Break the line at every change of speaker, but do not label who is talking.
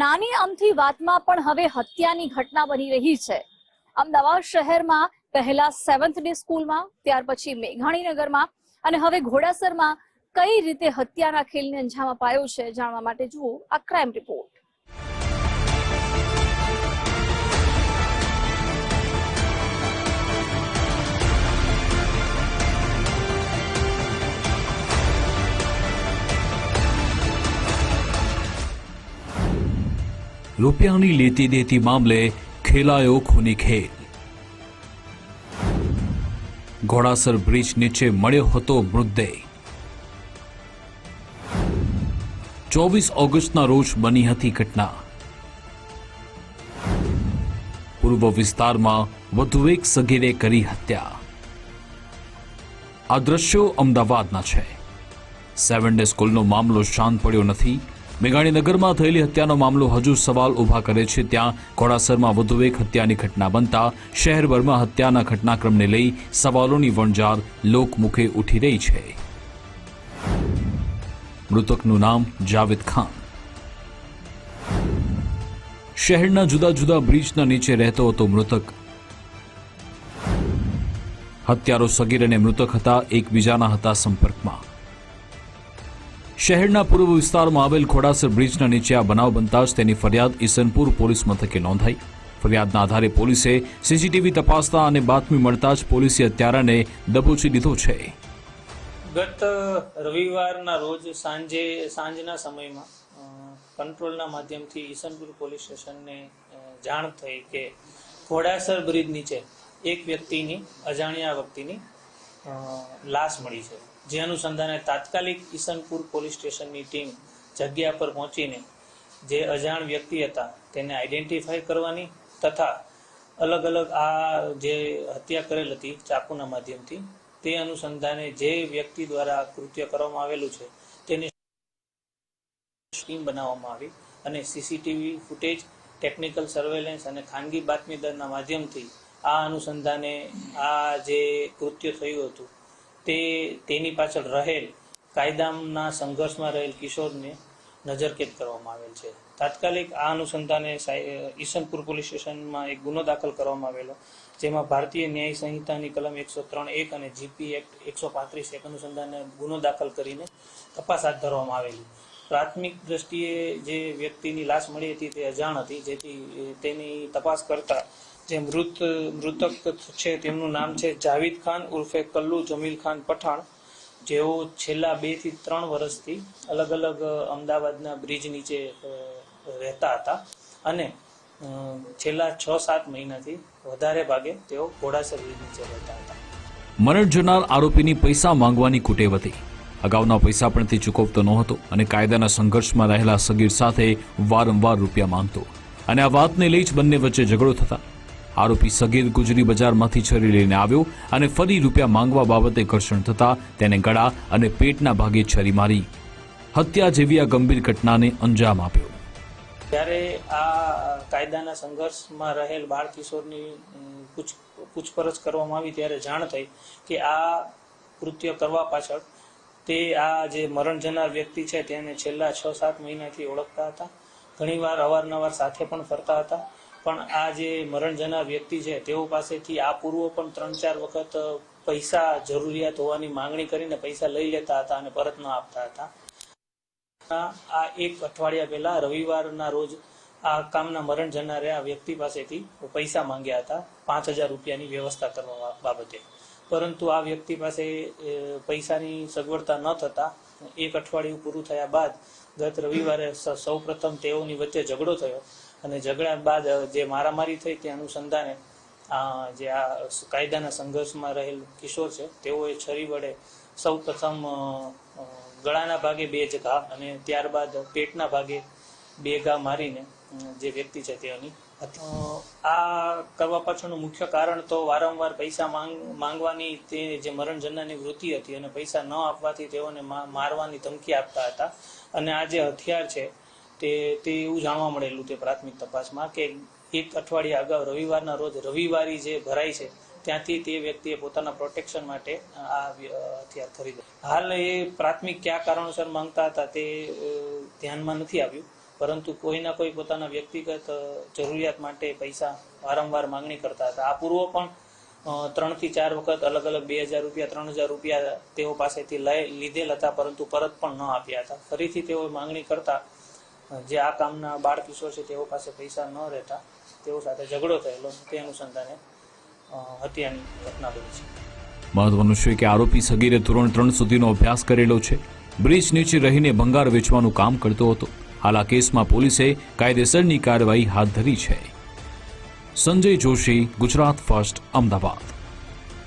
નાની અમથી વાતમાં પણ હવે હત્યાની ઘટના બની રહી છે. અમદાવાદ શહેરમાં પહેલા સેવન્થ ડે સ્કૂલમાં, ત્યાર પછી મેઘાણીનગરમાં અને હવે ઘોડાસરમાં કઈ રીતે હત્યાના ખેલને અંજામ અપાયો છે જાણવા માટે જુઓ આ ક્રાઇમ રિપોર્ટ
રૂપિયાની લેતી દેતી મામલે ખેલાયો ખૂની ખેલ. ઘોડાસર બ્રિજ નીચે મળ્યો હતો મૃતદેહ. ચોવીસ ઓગસ્ટના રોજ બની હતી ઘટના. પૂર્વ વિસ્તારમાં વધુ એક સગીરે કરી હત્યા. આ દ્રશ્યો અમદાવાદના છે. સેવન ડે સ્કૂલનો મામલો શાંત પડ્યો નથી. મેઘાણીનગરમાં થયેલી હત્યાનો મામલો હજુ સવાલ ઊભા કરે છે. ત્યાં ઘોડાસરમાં વધુ એક હત્યાની ઘટના બનતા શહેરભરમાં હત્યાના ઘટનાક્રમને લઈ સવાલોની વણઝાર લોકમુખે ઉઠી રહી છે. મૃતકનું નામ જાવેદ ખાન. શહેરના જુદા જુદા બ્રિજના નીચે રહેતો હતો મૃતક. હત્યારો સગીર અને મૃતક હતા. એકબીજાના હતા સંપર્કમાં. શહેરના પૂર્વ વિસ્તારમાં આવેલ ખોડાસર બ્રિજના નીચે આ બનાવ બનતા જ તેની ફરિયાદ ઈસનપુર પોલીસ મથકે નોંધાઈ. ફરિયાદના આધારે પોલીસે સીસીટીવી તપાસતા અને બાતમી મળતા જ પોલીસે હત્યારાને દબોચી લીધો છે.
ગત રવિવારના રોજ સાંજે, સાંજના સમયમાં કંટ્રોલના માધ્યમથી ઈસનપુર પોલીસ સ્ટેશનને જાણ થઈ કે ખોડાસર બ્રિજ નીચે એક વ્યક્તિની, અજાણ્યા વ્યક્તિની લાશ મળી છે. જે અનુસંધાને તાત્કાલિક ઈસનપુર પોલીસ સ્ટેશનની ટીમ જગ્યા પર પહોંચીને જે અજાણ વ્યક્તિ હતા તેને આઈડેન્ટિફાઈ કરવાની તથા અલગ અલગ આ જે હત્યા કરેલ હતી ચાકુના માધ્યમથી તે અનુસંધાને જે વ્યક્તિ દ્વારા કૃત્ય કરવામાં આવેલું છે તેની ટીમ બનાવવામાં આવી અને સીસીટીવી ફૂટેજ, ટેકનિકલ સર્વેલન્સ અને ખાનગી બાતમીદારના માધ્યમથી આ અનુસંધાને આ જે કૃત્ય થયું હતું તે તેની પાછળ રહેલ કાયદાના સંઘર્ષમાં રહેલ કિશોરને નજરકેદ કરવામાં આવેલ છે. તાત્કાલિક આ અનુસંધાને ઈશનપુર પોલીસ સ્ટેશનમાં એક ગુનો દાખલ કરવામાં આવેલો, જેમાં ભારતીય ન્યાય સંહિતાની કલમ એકસો ત્રણ એક અને જીપી એક્ટ એકસો પાંત્રીસ એક અનુસંધાને ગુનો દાખલ કરીને તપાસ હાથ ધરવામાં આવેલી. પ્રાથમિક દ્રષ્ટિએ જે વ્યક્તિની લાશ મળી હતી તે અજાણ હતી, જેથી તેની તપાસ કરતા જે મૃત, મૃતક છે તેમનું નામ છે જાવીદ ખાન ઉર્ફે કલ્લુ જમીલ ખાન પઠાણ. જેઓ છેલ્લા બેથી ત્રણ વર્ષથી અલગ અલગ અમદાવાદના બ્રિજ નીચે રહેતા હતા અને છેલ્લા છ સાત મહિનાથી વધારે ભાગે તેઓ ઘોડાસર બ્રિજ નીચે રહેતા હતા.
મરણ જનાર આરોપીની પૈસા માંગવાની કુટેવ હતી. અગાઉના પૈસા પણ તે ચૂકવતો નહોતો અને કાયદાના સંઘર્ષમાં રહેલા સગીર સાથે વારંવાર રૂપિયા માંગતો. અને આ વાતને લઈ જ બંને વચ્ચે ઝઘડો થતા. આરોપી સગીર ગુજરી બજારમાંથી છરી લઈને આવ્યો અને ફરી રૂપિયા માંગવા બાબતે ઘર્ષણ થતા તેને ગળા અને પેટના ભાગે છરી મારી. હત્યા જેવી આ ગંભીર ઘટનાને અંજામ આપ્યો.
ત્યારે આ કાયદાના સંઘર્ષમાં રહેલ બાળ કિશોરની પૂછપરછ કરવામાં આવી ત્યારે જાણ થઈ કે આ કૃત્ય કરવા પાછળ તે આ જે મરણ જનાર વ્યક્તિ છે તેને છેલ્લા છ, સાત મહિનાથી ઓળખતા હતા. ઘણીવાર અવારનવાર સાથે પણ ફરતા હતા. પણ આ જે મરણ જનાર વ્યક્તિ છે, તેઓ પાસેથી આ પૂર્વ પણ ત્રણ, ચાર વખત પૈસા જરૂરિયાત હોવાની માંગણી કરીને પૈસા લઈ લેતા હતા અને પરત ન આપતા હતા. આ એક અઠવાડિયા પહેલા, રવિવારના રોજ, આ કામના મરણ જનારે આ વ્યક્તિ પાસેથી પૈસા માંગ્યા હતા. પાંચ હજાર રૂપિયાની વ્યવસ્થા કરવા બાબતે. પરંતુ આ વ્યક્તિ પાસે પૈસાની સગવડતા ન થતા એક અઠવાડિયું પૂરું થયા બાદ ગત રવિવારે સૌ પ્રથમ તેઓની વચ્ચે ઝઘડો થયો અને ઝઘડા બાદ જે મારામારી થઈ તે અનુસંધાને જે આ કાયદાના સંઘર્ષમાં રહેલ કિશોર છે તેઓએ છરી વડે સૌ પ્રથમ ગળાના ભાગે બે જ ઘા અને ત્યારબાદ પેટના ભાગે બે ઘા મારીને જે વ્યક્તિ છે. અ, આ કરવા પાછળનું મુખ્ય કારણ તો વારંવાર પૈસા માંગ, માંગવાની તે જે મરણ વૃત્તિ હતી અને પૈસા ન આપવાથી તેઓને મારવાની ધમકી આપતા હતા. અને આ જે હથિયાર છે તે તે એવું જાણવા મળેલું તે પ્રાથમિક તપાસમાં કે એક અઠવાડિયા અગાઉ રવિવારના રોજ રવિવારી જે ભરાઈ છે ત્યાંથી તે વ્યક્તિએ પોતાના પ્રોટેક્શન માટે આ હથિયાર ખરીદ્યું. હાલ એ પ્રાથમિક કયા કારણોસર માંગતા હતા તે ધ્યાનમાં નથી આવ્યું. પરંતુ કોઈના કોઈ પોતાના વ્યક્તિગત જરૂરિયાત માટે પૈસા વારંવાર માંગણી કરતા હતા. આ પૂર્વ પણ ત્રણથી ચાર વખત અલગ અલગ બે હજાર રૂપિયા, ત્રણ હજાર રૂપિયા તેઓ પાસેથી લઈ લીધેલ હતા, પરંતુ પરત પણ ન આપ્યા હતા. ફરીથી તેઓ માંગણી કરતા જે આ કામના બાળ કિશોર છે તેઓ પાસે પૈસા ન રહેતા, તેઓ સાથે ઝઘડો થયેલો તે અનુસંધાને હત્યાની ઘટના બની છે.
મહત્વનું છે કે આરોપી સગીરે ધોરણ ત્રણ સુધીનો અભ્યાસ કરેલો છે. બ્રિજ નીચે રહીને ભંગાર વેચવાનું કામ કરતો હતો. હાલ કેસમાં પોલીસે કાયદેસરની કાર્યવાહી હાથ ધરી છે. સંજય જોશી ગુજરાત ફર્સ્ટ અમદાવાદ.